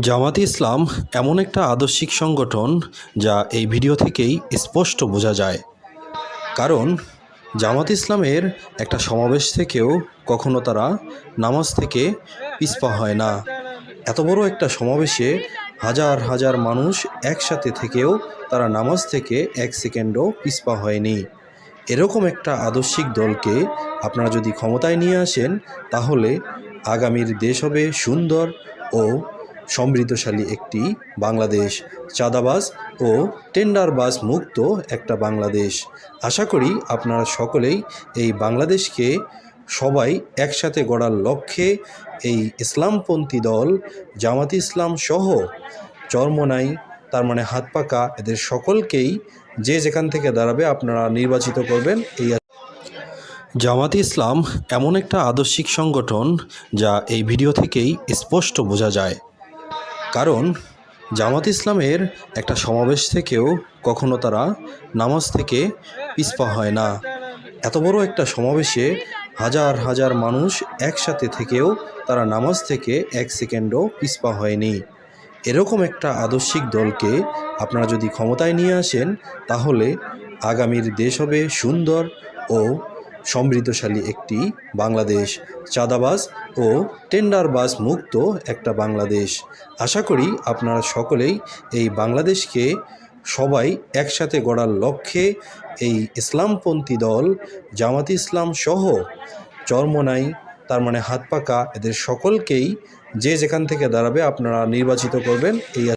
জামাতে ইসলাম এমন একটা আদর্শিক সংগঠন যা এই ভিডিও থেকেই স্পষ্ট বোঝা যায়। কারণ জামাত ইসলামের একটা সমাবেশ থেকেও কখনো তারা নামাজ থেকে পিছপা হয় না। এত বড় একটা সমাবেশে হাজার হাজার মানুষ একসাথে থেকেও তারা নামাজ থেকে এক সেকেন্ডও পিছপা হয়নি। এরকম একটা আদর্শিক দলকে আপনারা যদি ক্ষমতায় নিয়ে আসেন, তাহলে আগামীর দেশ হবে সুন্দর ও সমৃদ্ধশালী একটি বাংলাদেশ চাঁদাবাজ ও টেন্ডারবাজ মুক্ত একটা বাংলাদেশ। আশা করি আপনারা সকলেই এই বাংলাদেশকে সবাই একসাথে গড়ার লক্ষ্যে এই ইসলামপন্থী দল, জামাত ইসলাম সহ চরমনাই, তার মানে হাত পাকা, এদের সকলকেই যে যেখান থেকে দাঁড়াবে আপনারা নির্বাচিত করবেন, এই জামাত ইসলাম এমন একটা আদর্শিক সংগঠন যা এই ভিডিও থেকেই স্পষ্ট বোঝা যায়। কারণ জামাত ইসলামের একটা সমাবেশ থেকেও কখনো তারা নামাজ থেকে পিছপা হয় না। এত বড় একটা সমাবেশে হাজার হাজার মানুষ একসাথে থেকেও তারা নামাজ থেকে এক সেকেন্ডও পিছপা হয়নি। এরকম একটা আদর্শিক দলকে আপনারা যদি ক্ষমতায় নিয়ে আসেন, তাহলে আগামীর দেশ হবে সুন্দর ও সমৃদ্ধশালী একটি বাংলাদেশ, চাঁদাবাজ ও টেন্ডারবাজ মুক্ত একটা বাংলাদেশ। আশা করি আপনারা সকলেই এই বাংলাদেশকে সবাই একসাথে গড়ার লক্ষ্যে এই ইসলামপন্থী দল, জামাত ইসলাম সহ চরমনাই তার মানে হাত পাকা, এদের সকলকেই যে যেখান থেকে দাঁড়াবে আপনারা নির্বাচিত করবেন, এই